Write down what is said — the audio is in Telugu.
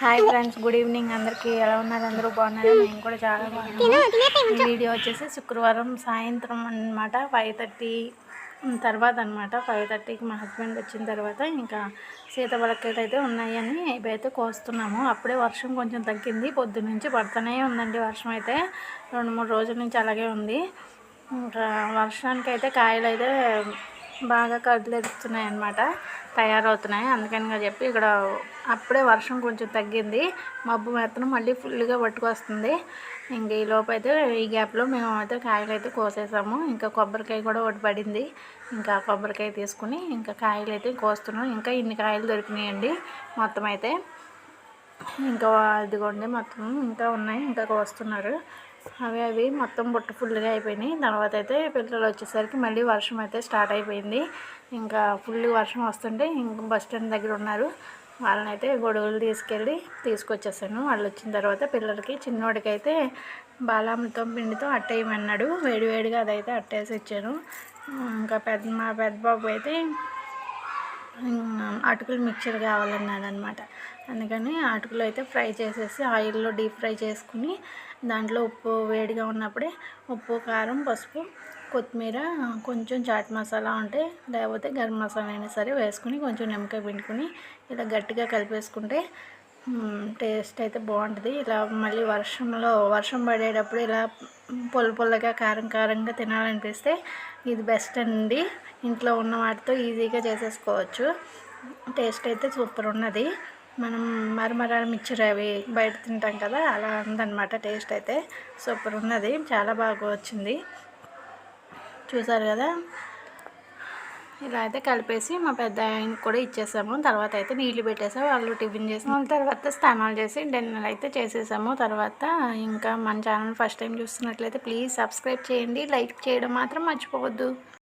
హాయ్ ఫ్రెండ్స్ గుడ్ ఈవినింగ్ అందరికీ ఎలా ఉన్నారు? అందరూ బాగున్నారు? మేము కూడా చాలా బాగున్నాము. ఈ వీడియో వచ్చేసి శుక్రవారం సాయంత్రం అన్నమాట. ఫైవ్ థర్టీ తర్వాత అనమాట ఫైవ్ థర్టీకి మా హస్బెండ్ వచ్చిన తర్వాత ఇంకా సీతపలకాయలు అయితే ఉన్నాయని ఇవైతే కోస్తున్నాము. అప్పుడే వర్షం కొంచెం తగ్గింది. పొద్దు నుంచి పడుతూనే ఉందండి వర్షం అయితే. రెండు మూడు రోజుల నుంచి అలాగే ఉంది. ఇంకా వర్షానికి అయితే కాయలు అయితే బాగా కదిలిస్తున్నాయి అన్నమాట తయారవుతున్నాయి. అందుకని చెప్పి ఇక్కడ అప్పుడే వర్షం కొంచెం తగ్గింది. మబ్బు మెత్తను మళ్ళీ ఫుల్గా పట్టుకొస్తుంది. ఇంక ఈ లోపు అయితే ఈ గ్యాప్లో మేము అయితే కాయలు అయితే కోసేసాము. ఇంకా కొబ్బరికాయ కూడా ఒకటి పడింది. ఇంకా కొబ్బరికాయ తీసుకుని ఇంకా కాయలు అయితే కోస్తున్నాం. ఇంకా ఇన్ని కాయలు దొరికినాయండి. మొత్తం అయితే ఇంకా ఇదిగోండి మొత్తం ఇంకా ఉన్నాయి ఇంకా వస్తున్నారు అవి అవి మొత్తం బుట్ట ఫుల్గా అయిపోయినాయి. తర్వాత అయితే పిల్లలు వచ్చేసరికి మళ్ళీ వర్షం అయితే స్టార్ట్ అయిపోయింది. ఇంకా ఫుల్ వర్షం వస్తుంటే ఇంక బస్ స్టాండ్ దగ్గర ఉన్నారు. వాళ్ళనైతే గొడుగులు తీసుకెళ్ళి తీసుకొచ్చేసాను. వాళ్ళు వచ్చిన తర్వాత పిల్లలకి చిన్నోడికి అయితే బాలామృతం పిండితో అట్టేయమన్నాడు. వేడివేడిగా అదైతే అట్టేసి ఇచ్చాను. ఇంకా పెద్ద మా పెద్ద బాబు అయితే అటుకులు మిక్చర్ కావాలన్నాడు అనమాట అందుకని అటుకులు అయితే ఫ్రై చేసేసి ఆయిల్లో డీప్ ఫ్రై చేసుకుని దాంట్లో ఉప్పు వేడిగా ఉన్నప్పుడే ఉప్పు కారం పసుపు కొత్తిమీర కొంచెం చాట్ మసాలా ఉంటే లేకపోతే గరం మసాలా అయినా సరే వేసుకుని కొంచెం నిమ్మకాయ పిండుకుని ఇలా గట్టిగా కలిపేసుకుంటే టేస్ట్ అయితే బాగుంటుంది. ఇలా మళ్ళీ వర్షంలో వర్షం పడేటప్పుడు ఇలా పొల పొల్లగా కారం కారంగా తినాలనిపిస్తే ఇది బెస్ట్ అండి. ఇంట్లో ఉన్న వాటితో ఈజీగా చేసేసుకోవచ్చు. టేస్ట్ అయితే సూపర్ ఉన్నది. మనం మరమరాలు మిక్చర్ అవి బయట తింటాం కదా అలా ఉందన్నమాట టేస్ట్ అయితే. సూపర్ ఉన్నది. చాలా బాగా వచ్చింది. చూసారు కదా? ఇలా అయితే కలిపేసి మా పెద్ద ఆయనకు కూడా ఇచ్చేసాము. తర్వాత అయితే నీళ్ళు పెట్టేసాము. వాళ్ళు టిఫిన్ చేసాము తర్వాత స్నానాలు చేసి డిన్నర్ అయితే చేసేసాము. తర్వాత ఇంకా మన ఛానల్ ఫస్ట్ టైం చూస్తున్నట్లయితే ప్లీజ్ సబ్స్క్రైబ్ చేయండి. లైక్ చేయడం మాత్రం మర్చిపోవద్దు.